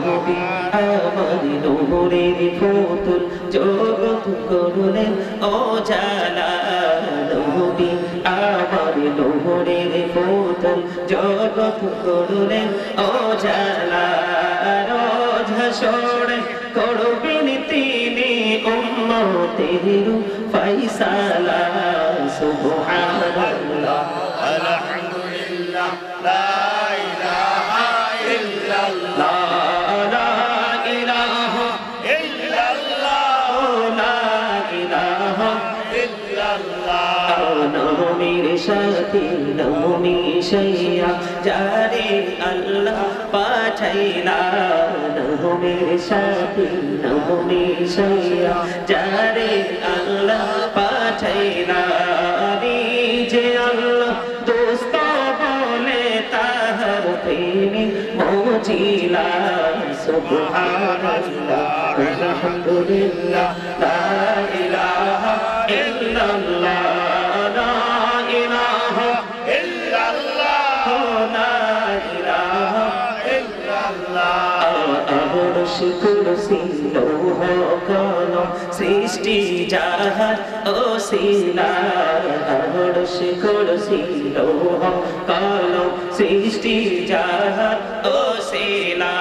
নবী আমার নূরের পুতুল জগৎ করলেন ও জালা নবী আমার নূরের পুতুল জগৎ করলেন ও জালা রোজ হাসরে করবেন তিনি উম্মতের ফাইসালা সুবহানাল্লাহ নবীর সাথী নবী সাইয়া, যারে আল্লাহ পাঠাইলা। নবীর সাথী নবী সাইয়া, যারে আল্লাহ পাঠাইলা। যে আল্লাহ দোস্ত বলে তাহার প্রেমী মজিলা। সুবহানাল্লাহ, আলহামদুলিল্লাহ, লা ইলাহা ইল্লাল্লাহ। আরশ কুরসি লৌহ কলম সৃষ্টি যাহার ও শিলা আরশ কুরসি লৌহ কলম সৃষ্টি যাহার ও শিলা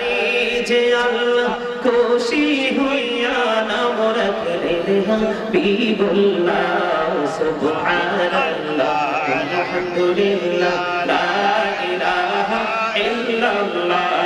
নিজে আল্লাহ খুশি হইয়া নাম রাখলেন। হাবিবুল্লাহ সুবহানাল্লাহ, আলহামদুলিল্লাহ, লা ইলাহা ইল্লাল্লাহ।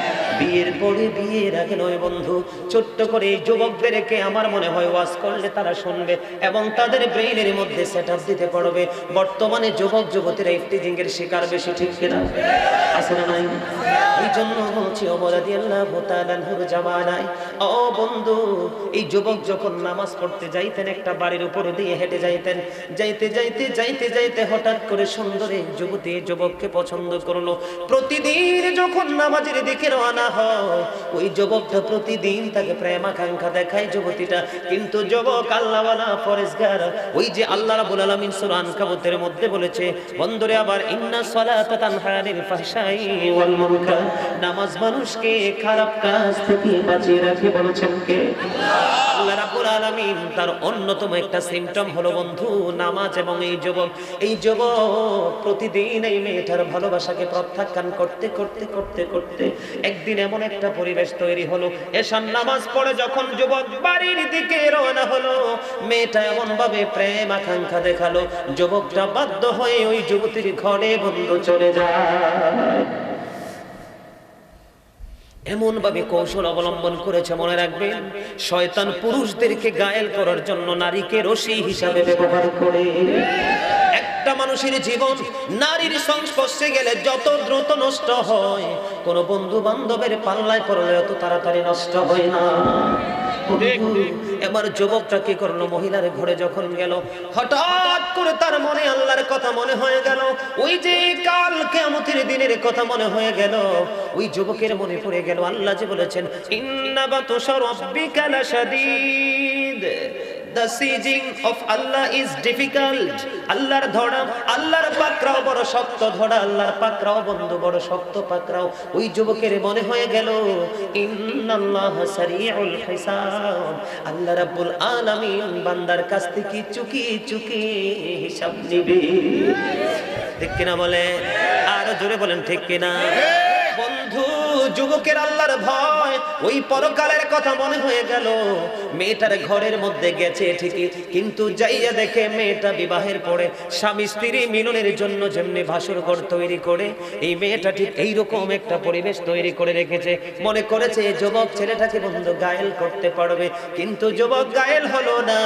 বিয়ের পরে বিয়ের আগে নয় বন্ধু। ছোট্ট করে এই যুবকদেরকে আমার মনে হয় ওয়াজ করলে তারা শুনবে এবং তাদের ব্রেইনের মধ্যে সেট দিতে পারবে। বর্তমানে যুবক যুবতীরা ইফটিজিং এর শিকার বেশি, ঠিক কিনা? আছে না নাই? এই জন্য বলছি অমরাদি আল্লাহ ভোতালানহুর জামানায়, ও বন্ধু, এই যুবক যখন নামাজ পড়তে যাইতেন, একটা বাড়ির উপর দিয়ে হেঁটে যাইতেন, যাইতে যাইতে যাইতে যাইতে হঠাৎ করে সুন্দর যুবতী যুবককে পছন্দ করল। প্রতিদিন যখন নামাজের দিকে রওনা ওই যুবকটা প্রতিদিন তাকে দেখায় যুবতীটা। কিন্তু যুবক আল্লাহওয়ালা ওই যে আল্লাহ রাবুল আলমিন সুরান কাবুতের মধ্যে বলেছে, বন্ধুরে আবার ইন্না সালাতা তানহা ফাহশাই ওয়াল মুনকার। নামাজ মানুষকে খারাপ কাজ থেকে বাঁচিয়ে রাখে বলেছেন কে? আল্লাহ রাব্বুল আলামিন তার অন্যতম একটা সিম্পটম হলো বন্ধু, নামাজ এবং এই যুবক। এই যুবক প্রতিদিন এই মেয়েটার ভালোবাসাকে প্রত্যাখ্যান করতে করতে করতে করতে একদিন এমন একটা পরিবেশ তৈরি হলো। এসার নামাজ পড়ে যখন যুবক বাড়ির দিকে রওনা হলো, মেয়েটা এমন ভাবে প্রেম আকাঙ্ক্ষা দেখাল। যুবকটা বাধ্য হয়ে ওই যুবতীর ঘরে বন্ধু চলে যায়। এমন ভাবে কৌশল অবলম্বন করেছে, মনে রাখবেন, শয়তান পুরুষদেরকে গায়েল করার জন্য নারীকে রশি হিসাবে ব্যবহার করে। একটা মানুষের জীবন নারীর সংস্পর্শে গেলে যত দ্রুত নষ্ট হয়, কোন বন্ধু বান্ধবের পাল্লায় পড়লে অত তাড়াতাড়ি নষ্ট হয় না। এবার যুবকটা কি করল? মহিলার ঘরে যখন গেল, হঠাৎ করে তার মনে আল্লাহর কথা মনে হয়ে গেল। ওই যে কাল কেমতের দিনের কথা মনে হয়ে গেল, ওই যুবকের মনে পড়ে গেল, আল্লাহ যে বলেছেন ইন্নাবাতুশা বিকালা লাশাদীদ। The sieging of Allah is difficult. আল্লাহর ধরা আল্লাহর পাকরাও বড় শক্ত ধরা আল্লাহর পাকরাও বন্ধু বড় শক্ত পাকরাও ওই যুবকের মনে হয়ে গেল, ইন্নাল্লাহ সারিউল হিসাব। আল্লাহ রাব্বুল আলামিন বান্দার কাছ থেকে চুকি চুকি হিসাব নিবে। ঠিক কিনা বলে আরও জোরে বলেন, ঠিক কিনা? যুবকের আল্লাহর ভয়। ওই পরকালের কথা মনে হয়ে গেল। মেয়েটার ঘরের মধ্যে গেছে ঠিকই, কিন্তু যাইয়া দেখে মেয়েটা বিবাহের পরে স্বামী স্ত্রী মিলনের জন্য যেমনি ভাসুর ঘর তৈরি করে, এই মেয়েটা ঠিক এইরকম একটা পরিবেশ তৈরি করে রেখেছে। মনে করেছে যুবক ছেলেটাকে বন্ধু গায়েল করতে পারবে, কিন্তু যুবক গায়েল হলো না।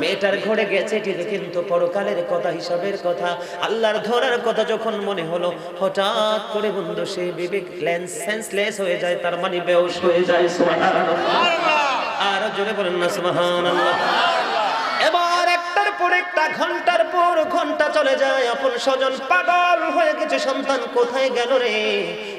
মেয়েটার ঘরে গেছে ঠিকই কিন্তু পরকালের কথা, হিসাবের কথা, আল্লাহর ধরার কথা যখন মনে হলো, হঠাৎ করে বন্ধু সে বিবেক লেন্স সেন্সলেস হয়ে যায়, তার মানে বেউস হয়ে যায় আর জোরে বলেন না, সুবহানাল্লাহ। এবার একটার পর একটা, ঘণ্টার পর ঘণ্টা চলে যায়। আপন স্বজন পাগল হয়ে গেছে, সন্তান কোথায় গেল রে?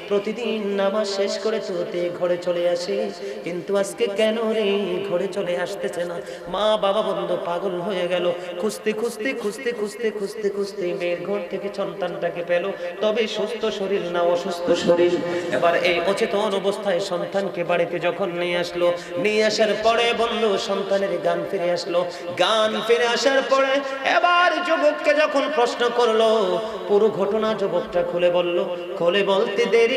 প্রতিদিন নামাজ শেষ করে তুতে ঘরে চলে আসে। কিন্তু আজকে কেন রে? ঘরে চলে আসতেছে না। মা, বাবা বন্ধু পাগল হয়ে গেল। খুঁজতে খুঁজতে খুঁজতে খুঁজতে খুঁজতে খুঁজতে মেয়ের ঘর থেকে সন্তানটাকে পেল। তবে সুস্থ শরীর না অসুস্থ শরীর। এবার এই অচেতন অবস্থায় সন্তানকে বাড়িতে যখন নিয়ে আসলো, নিয়ে আসার পরে বলল, সন্তানের গান ফিরে আসলো। গান ফিরে আসার পরে এবার যুবককে যখন প্রশ্ন করল, পুরো ঘটনা যুবকটা খুলে বলল, খুলে বলতে দেরি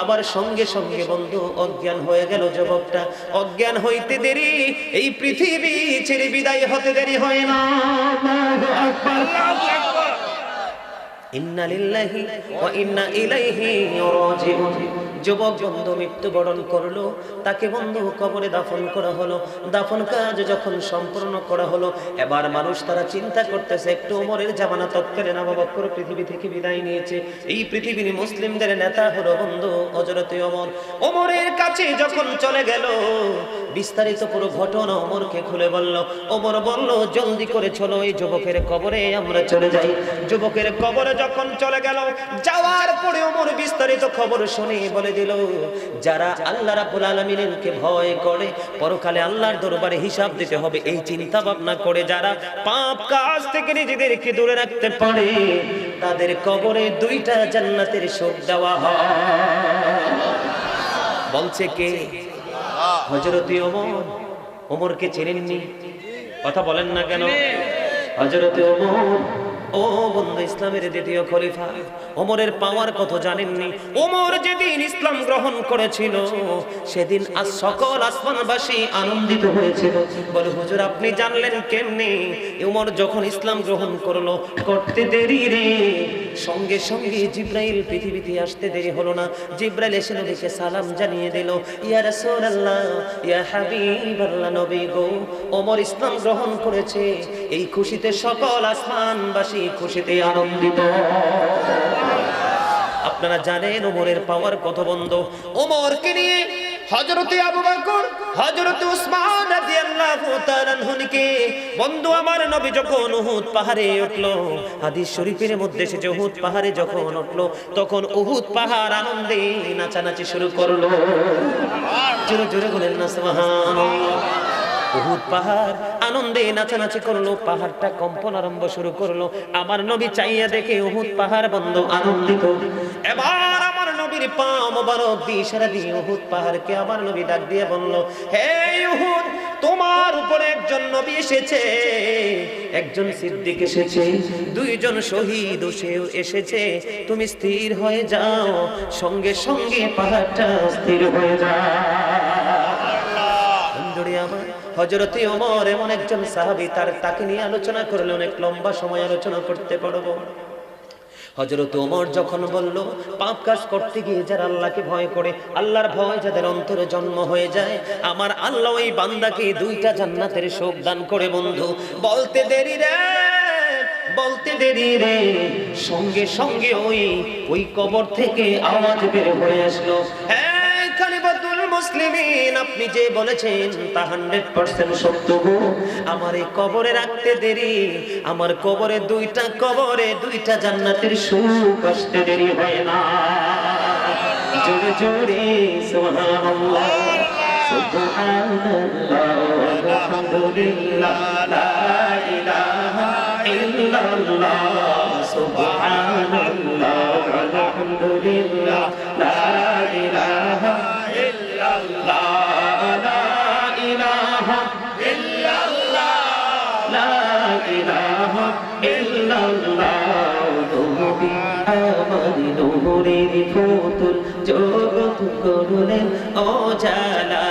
আবার সঙ্গে সঙ্গে বন্ধু, অজ্ঞান হয়ে গেল যুবকটা। অজ্ঞান হইতে দেরি, এই পৃথিবী ছেড়ে বিদায় হতে দেরি হয় না। ইন্না লিল্লাহি ওয়া ইন্না ইলাইহি রাজিউন। যুবক বন্ধু মৃত্যুবরণ করল, তাকে বন্ধু কবরে দাফন করা হলো। দাফন কাজ যখন সম্পূর্ণ করা হলো, এবার মানুষ তারা চিন্তা করতেছে, একটু ওমরের জামানা তৎকালীন আবু বকর পৃথিবী থেকে বিদায় নিয়েছে। এই পৃথিবীর মুসলিমদের নেতা হলো বন্ধু হযরত ওমর। ওমরের কাছে যখন চলে গেল, বিস্তারিত পুরো ঘটনা ওমরকে খুলে বলল। ওমর বলল, জলদি করে চলো, এই যুবকের কবরে আমরা চলে যাই। যুবকের কবরে যখন চলে গেল, যাওয়ার পরে ওমর বিস্তারিত খবর শুনে বলে দিল যারা আল্লাহ রাব্বুল আলামিনকে ভয় করে, পরকালে আল্লাহর দরবারে হিসাব দিতে হবে, এই চিন্তা ভাবনা করে যারা পাপ কাজ থেকে নিজেদেরকে দূরে রাখতে পারে, তাদের কবরে দুইটা জান্নাতের শোক দেওয়া হয়। বলছে কে? হজরত ওমর। ওমরকে চেনেননি? কথা বলেন না কেন? হজরত ওমর। ও বন্ধু, ইসলামের দ্বিতীয় খলিফা, ওমরের পাওয়ার কত জানেননি? ওমর যেদিন ইসলাম গ্রহণ করেছিল, সেদিন আজ সকল আসমানবাসী আনন্দিত হয়েছিল। বলে, হুজুর, আপনি জানলেন কেমনি? ওমর যখন ইসলাম গ্রহণ করল, করতে দেরি রে। সঙ্গে সঙ্গে জিব্রাইল পৃথিবীতে আসতে দেরি হলো না। জিব্রাইল এসে নবীকে সালাম জানিয়ে দিল, ইয়া রাসূলুল্লাহ, ইয়া হাবিবাল্লাহ নবী গো ওমর ইসলাম গ্রহণ করেছে। এই খুশিতে সকল আসমানবাসী খুশিতে আনন্দিত। আপনারা জানেন ওমরের পাওয়ার কত বন্ধ। ওমরকে নিয়ে হযরতে আবু বকর, হযরতে উসমান রাদিয়াল্লাহু তাআলা হুনকে বন্ধু আমার নবী যখন উহুদ পাহাড়ে উঠল, হাদিস শরীফের মধ্যে সে যে উহুদ পাহাড়ে যখন উঠল, তখন উহুদ পাহাড় আনন্দে নাচানাচি শুরু করল। জোরে জোরে বলেন না, সুবহানাল্লাহ। উহুদ পাহাড়। আনন্দে নাচানাচি করল, পাহাড়টা কম্পন আরম্ভ শুরু করল। আমার নবী চাইয়া দেখে উহুদ পাহাড় বন্ধ, আনন্দিত। এবার আমার নবীর পা মোবারক দিয়ে ইশারা দিয়ে উহুদ পাহাড়কে আমার নবী ডাক দিয়ে বলল, হে উহুদ তোমার উপরে একজন নবী এসেছে। একজন সিদ্দিক এসেছে, দুইজন শহীদ এসেছে। তুমি স্থির হয়ে যাও, সঙ্গে সঙ্গে পাহাড়টা স্থির হয়ে যাও। হজরতে ওমর এমন একজন সাহাবী, তার তাকে নিয়ে আলোচনা করলে অনেক লম্বা সময় আলোচনা করতে পারব। হজরত ওমর যখন বলল, পাপ কাজ করতে গিয়ে যারা আল্লাহকে ভয় করে, আল্লাহর ভয় যাদের অন্তরে জন্ম হয়ে যায়, আমার আল্লাহ ওই বান্দাকে দুইটা জান্নাতের শোক দান করে, বন্ধু। বলতে দেরি রে, বলতে দেরি রে। সঙ্গে সঙ্গে ওই ওই কবর থেকে আওয়াজ বের হয়ে আসলো। হ্যাঁ মুসলিমিন, আপনি যে বলেছেন তা হান্ড্রেড পার্সেন্ট সত্য গো। আমার এই কবরে রাখতে দেরি, আমার কবরে দুইটা কবরে দুইটা জান্নাতের সুখ আসতে দেরি হয় না। জোরে জোরে ইল্লাল্লাহ লা ইলাহা ইল্লাল্লাহ আমার নহরের পুতুল জগৎ করলেন ও জালা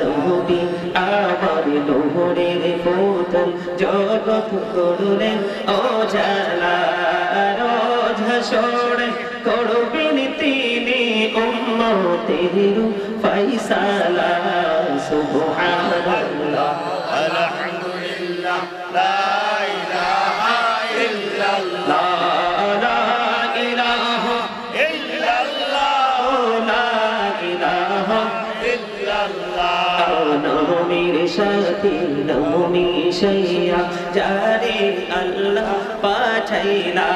নবী আমার নহরের পুতুল জগৎ করলেন ও জালা রোজ হাসরে করবেন তিনি উম্মতের ফাইসালা সুবহানাল্লাহ আলহামদুলিল্লাহ, লা নবীর সাথী নবী সাইয়া যারে আল্লাহ পাঠাইলা।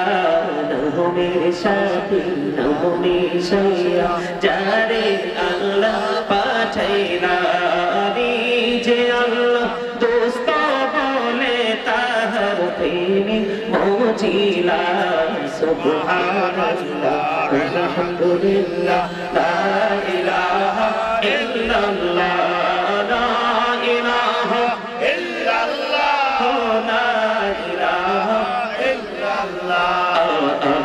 নবীর সাথী নবী সাইয়া যারে আল্লাহ পাঠাইলা। যে আল্লাহ দোস্ত বলে তাহার প্রেমী মজিলা। সুবহানাল্লাহ, আলহামদুলিল্লাহ, লা ইলাহা ইল্লাল্লাহ।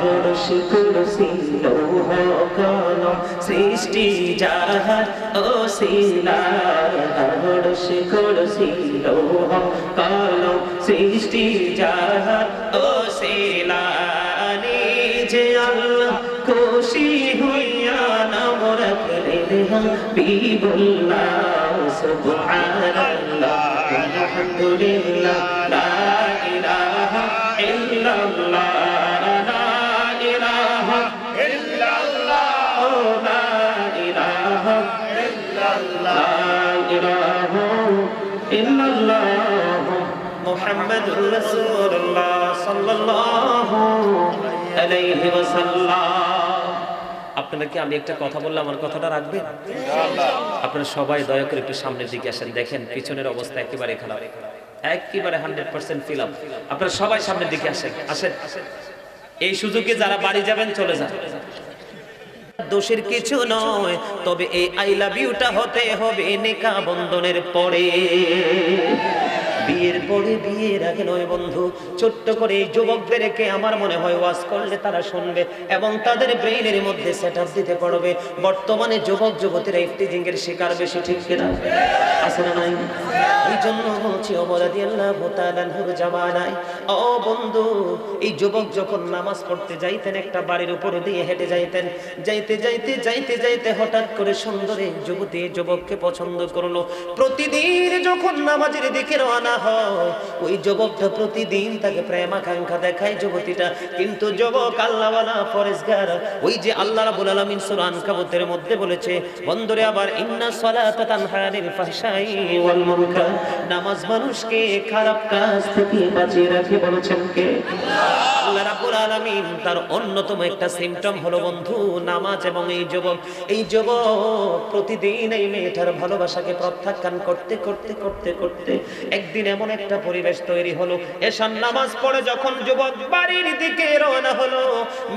আরশ কুরসি লৌহ কলম সৃষ্টি যাহার ও শিলা আরশ কুরসি লৌহ কলম সৃষ্টি যাহার ও শিলা নিজে আল্লাহ খুশি হইয়া নাম রাখলেন হাবিবুল্লাহ। সুবহানাল্লাহ, আলহামদুলিল্লাহ, লা ইলাহা ইল্লাল্লাহ। محمد رسول الله صلى الله عليه وسلم আপনাদেরকে আমি একটা কথা বললাম আমার কথাটা রাখবেন আপনারা সবাই দয়া করে একটু সামনের দিকে আসেন দেখেন পিছনের অবস্থা একেবারে খারাপ একেবারে হান্ড্রেড পার্সেন্ট ফিল আপ আপনারা সবাই সামনের দিকে আসেন আসেন এই সুযোগে যারা বাড়ি যাবেন চলে যান দোষের কিছু নয় তবে এই আই লাভ ইউটা হতে হবে নেকা বন্ধনের পরে। বিয়ের পরে বিয়ের আগে নয় বন্ধু। ছোট্ট করে এই যুবকদেরকে আমার মনে হয় ওয়াজ করলে তারা শুনবে এবং তাদের ব্রেইনের মধ্যে সেট দিতে পারবে। বর্তমানে যুবক, যুবতীরা ইফটিজিং এর শিকার বেশি, ঠিক কিনা আছে নাই? এই জন্য বলছি অবরাদি আল্লাহ ভোতালানহুর জামানায়, ও বন্ধু, এই যুবক যখন নামাজ পড়তে যাইতেন একটা বাড়ির উপর দিয়ে হেঁটে যাইতেন, যাইতে যাইতে যাইতে যাইতে হঠাৎ করে সুন্দর যুবতী, যুবককে পছন্দ করল। প্রতিদিন যখন নামাজের দিকে রওনা হয় ওই যুবকটা প্রতিদিন তাকে প্রেম আকাঙ্ক্ষা দেখায় যুবতীটা। কিন্তু যুবক আল্লাহওয়ালা, ফরেজগার, ওই যে আল্লাহ রাবুল আলমিন সুরান কাবুতের মধ্যে বলেছে, বন্ধুরে আবার ইন্না সালাতা তানহা আনিল ফাহশাই ওয়াল মুনকার। নামাজ মানুষকে খারাপ কাজ থেকে বাঁচিয়ে রাখে বলেছেন কে? আল্লাহ রাব্বুল আলামিন তার অন্যতম একটা সিম্পটম হলো বন্ধু, নামাজ এবং এই যুবক। এই যুবক প্রতিদিন এই মেয়েটার ভালোবাসাকে প্রত্যাখ্যান করতে করতে করতে করতে একদিন এমন একটা পরিবেশ তৈরি হলো। এসার নামাজ পড়ে যখন যুবক বাড়ির দিকে রওনা হলো,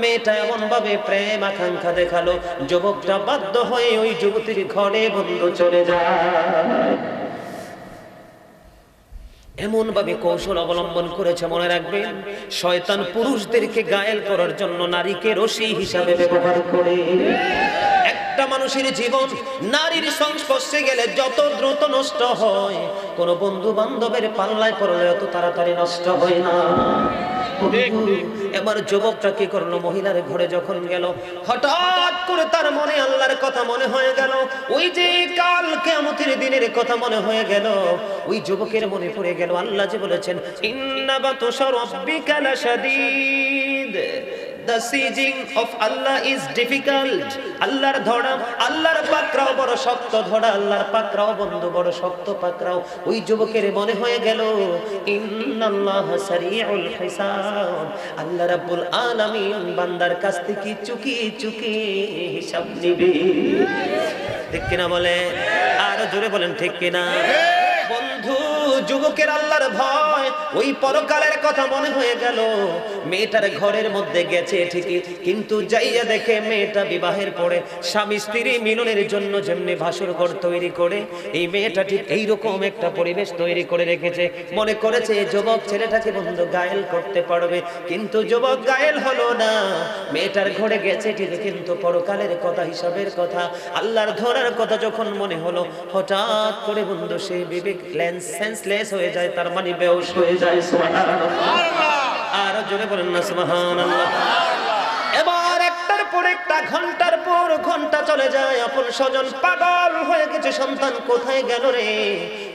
মেয়েটা এমন ভাবে প্রেম আকাঙ্ক্ষা দেখাল। যুবকটা বাধ্য হয়ে ওই যুবতীর ঘরে বন্ধু চলে যায়। এমন ভাবে কৌশল অবলম্বন করেছে, মনে রাখবেন শয়তান পুরুষদেরকে গায়েল করার জন্য নারীকে রশি হিসাবে ব্যবহার করে। একটা মানুষের জীবন নারীর সংস্পর্শে গেলে যত দ্রুত নষ্ট হয় কোন বন্ধু বান্ধবের পাল্লায় পড়লে অত তাড়াতাড়ি নষ্ট হয় না। এবার যুবকটা কি করল? মহিলার ঘরে যখন গেল হঠাৎ করে তার মনে আল্লাহর কথা মনে হয়ে গেল। ওই যে কাল কেমতের দিনের কথা মনে হয়ে গেল। ওই যুবকের মনে পড়ে গেল আল্লাহ যে বলেছেন ইন্নাবাতুশা রাব্বিকা লাশাদীদ। The sieging of Allah is difficult. আল্লাহর ধরা আল্লাহর পাকরাও বড় শক্ত ধরা আল্লাহর পাকরাও বন্ধু, বড় শক্ত পাকরাও ওই যুবকের মনে হয়ে গেল, ইন্নাল্লাহ সারিউল হিসাব। আল্লাহ রাব্বুল আলামিন বান্দার কাছ থেকে চুকি চুকি হিসাব নিবে। ঠিক কিনা বলে আর জোরে বলেন, ঠিক কিনা? যুবকের আল্লাহর ভয়। ওই পরকালের কথা মনে হয়ে গেল। মেয়েটার ঘরের মধ্যে গেছে ঠিকই, কিন্তু যাইয়া দেখে মেয়েটা বিবাহের পরে স্বামী স্ত্রী মিলনের জন্য যেমনি ভাসুর ঘর তৈরি করে, এই মেয়েটা ঠিক এইরকম একটা পরিবেশ তৈরি করে রেখেছে। মনে করেছে যুবক ছেলেটাকে বন্ধু গায়েল করতে পারবে, কিন্তু যুবক গায়েল হলো না। মেয়েটার ঘরে গেছে ঠিক, কিন্তু পরকালের কথা, হিসাবের কথা, আল্লাহর ধরার কথা যখন মনে হলো, হঠাৎ করে বন্ধু সে বিবেক, লেন্স সেন্সলেস হয়ে যায় তার মানে বেউস হয়ে যায় আরও আর জোরে বলেন না সুহান এবার একটার পর একটা ঘণ্টার পর ঘণ্টা চলে যায়। আপন স্বজন পাগল হয়ে গেছে সন্তান কোথায় গেল রে?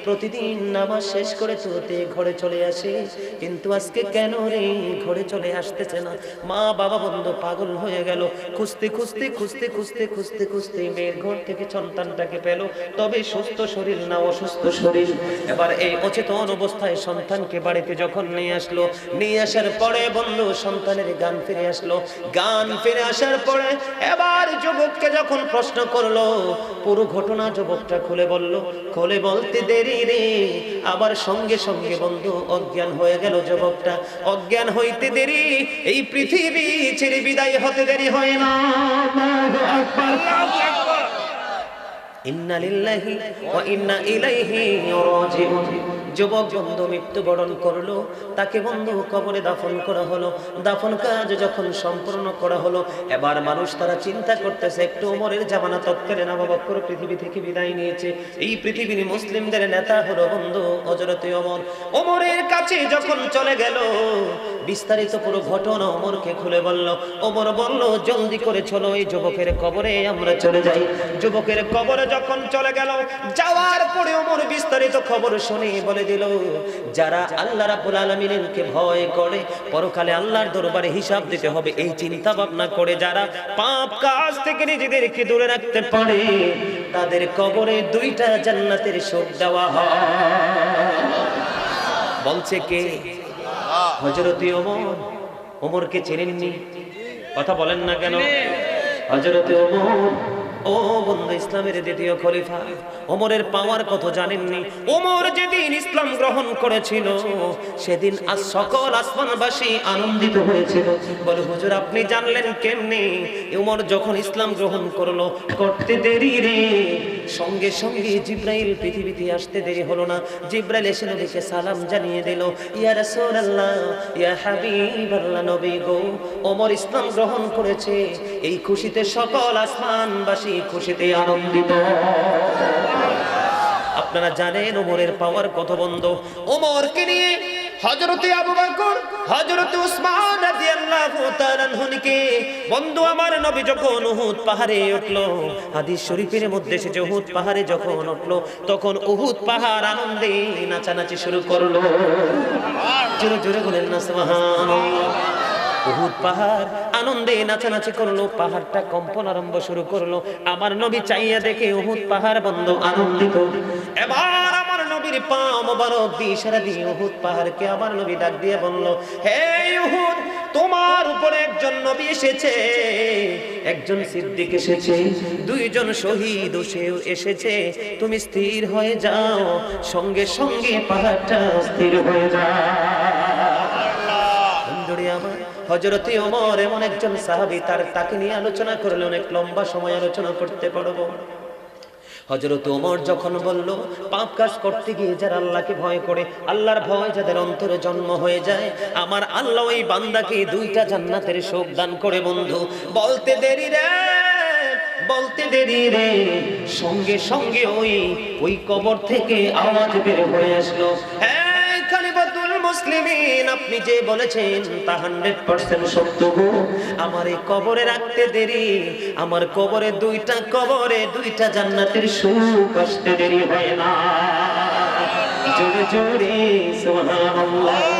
প্রতিদিন নামাজ শেষ করে তুলতে ঘরে চলে আসে। কিন্তু আজকে কেন রে ঘরে চলে আসতেছে না? মা, বাবা, বন্ধু পাগল হয়ে গেল। খুঁজতে খুঁজতে খুঁজতে খুঁজতে খুঁজতে খুঁজতে মেয়ের ঘর থেকে সন্তানটাকে পেল। তবে সুস্থ শরীর না অসুস্থ শরীর। এবার এই অচেতন অবস্থায় সন্তানকে বাড়িতে যখন নিয়ে আসলো, নিয়ে আসার পরে বন্ধু সন্তানের গান ফিরে আসলো। গান ফিরে আসার পরে এবার যুবককে যখন প্রশ্ন করল, পুরো ঘটনা যুবকটা খুলে বলল। খুলে বলতে দেরি রে। আবার সঙ্গে সঙ্গে বন্ধু, অজ্ঞান হয়ে গেল যুবকটা। অজ্ঞান হইতে দেরি, এই পৃথিবী ছেড়ে বিদায় হতে দেরি হয় না। ইন্না লিল্লাহি ওয়া ইন্না ইলাইহি রাজিউন। যুবক বন্ধু মৃত্যুবরণ করল, তাকে বন্ধু কবরে দাফন করা হলো। দাফন কাজ যখন সম্পূর্ণ করা হলো, এবার মানুষ তারা চিন্তা করতেছে, একটু ওমরের জামানা তৎকালীন আবু বকর পৃথিবী থেকে বিদায় নিয়েছে। এই পৃথিবীর মুসলিমদের নেতা হলো বন্ধু হযরতে ওমর। ওমরের কাছে যখন চলে গেল, বিস্তারিত পুরো ঘটনা ওমরকে খুলে বলল। ওমর বলল, জলদি করে চলো, এই যুবকের কবরে আমরা চলে যাই। যুবকের কবরে যখন চলে গেল, যাওয়ার পরে ওমর বিস্তারিত খবর শুনে বলে দিল, যারা আল্লাহ রাব্বুল আলামিনকে ভয় করে, পরকালে আল্লাহর দরবারে হিসাব দিতে হবে, এই চিন্তা ভাবনা করে যারা পাপ কাজ থেকে নিজেদেরকে দূরে রাখতে পারে, তাদের কবরে দুইটা জান্নাতের শোক দেওয়া হয়। বলছে কে? হজরতি ওমর। ওমরকে চেনেননি? কথা বলেন না কেন? হজরতে ওমর। ও বন্ধু, ইসলামের দ্বিতীয় খলিফা, ওমরের পাওয়ার কত জানেননি? ওমর যেদিন ইসলাম গ্রহণ করেছিল, সেদিন আজ সকল আসমানবাসী আনন্দিত হয়েছিল। বলে, হুজুর, আপনি জানলেন কেমনি? ওমর যখন ইসলাম গ্রহণ করল, করতে দেরি রে। সঙ্গে সঙ্গে জিব্রাইল পৃথিবীতে আসতে দেরি হলো না। জিব্রাইল এসে নবীকে সালাম জানিয়ে দিল, ইয়া রাসূলুল্লাহ, ইয়া হাবিবাল্লাহ নবী গো, ওমর ইসলাম গ্রহণ করেছে। এই খুশিতে সকল আসমানবাসী খুশিতে আনন্দিত। আপনারা জানেন ওমরের পাওয়ার কত বন্ধ। ওমরকে নিয়ে হযরতে আবু বকর, হযরতে উসমান রাদিয়াল্লাহু তাআলা আনহুকে বন্ধু আমার নবী যখন উহুদ পাহাড়ে উঠল, হাদিস শরীফের মধ্যে সে যে উহুদ পাহাড়ে যখন উঠল, তখন উহুদ পাহাড় আনন্দে নাচানাচি শুরু করল। জোরে জোরে বলেন না, সুবহানাল্লাহ। উহুদ পাহাড়, আনন্দে নাচানাচি করল, পাহাড়টা কম্পন আরম্ভ শুরু করল। আমার নবী চাইয়া দেখে উহুদ পাহাড় বন্ধ, আনন্দিত। এবার আমার নবীর পা মোবারক দিয়ে দিয়ে উহুদ পাহাড়কে আমার নবী ডাক দিয়ে বলল, হে উহুদ, তোমার উপরে একজন নবী এসেছে। একজন সিদ্দিক এসেছে, দুইজন শহীদ সেও এসেছে। তুমি স্থির হয়ে যাও, সঙ্গে সঙ্গে পাহাড়টা স্থির হয়ে যাও। হজরতে ওমর এমন একজন সাহাবী, তার তাকে নিয়ে আলোচনা করলে অনেক লম্বা সময় আলোচনা করতে পারব। হজরত ওমর যখন বলল, পাপ কাজ করতে গিয়ে যারা আল্লাহকে ভয় করে, আল্লাহর ভয় যাদের অন্তরে জন্ম হয়ে যায়, আমার আল্লাহ ওই বান্দাকে দুইটা জান্নাতের শোক দান করে, বন্ধু। বলতে দেরি রে, বলতে দেরি রে। সঙ্গে সঙ্গে ওই ওই কবর থেকে আওয়াজ বের হয়ে আসলো। হ্যাঁ মুসলিমিন, আপনি যে বলেছেন তা হান্ড্রেড পার্সেন্ট সত্য গো। আমার এই কবরে রাখতে দেরি, আমার কবরে দুইটা কবরে দুইটা জান্নাতের সুখ আসতে দেরি হয় না। জোরে জোরে, সুবহানাল্লাহ।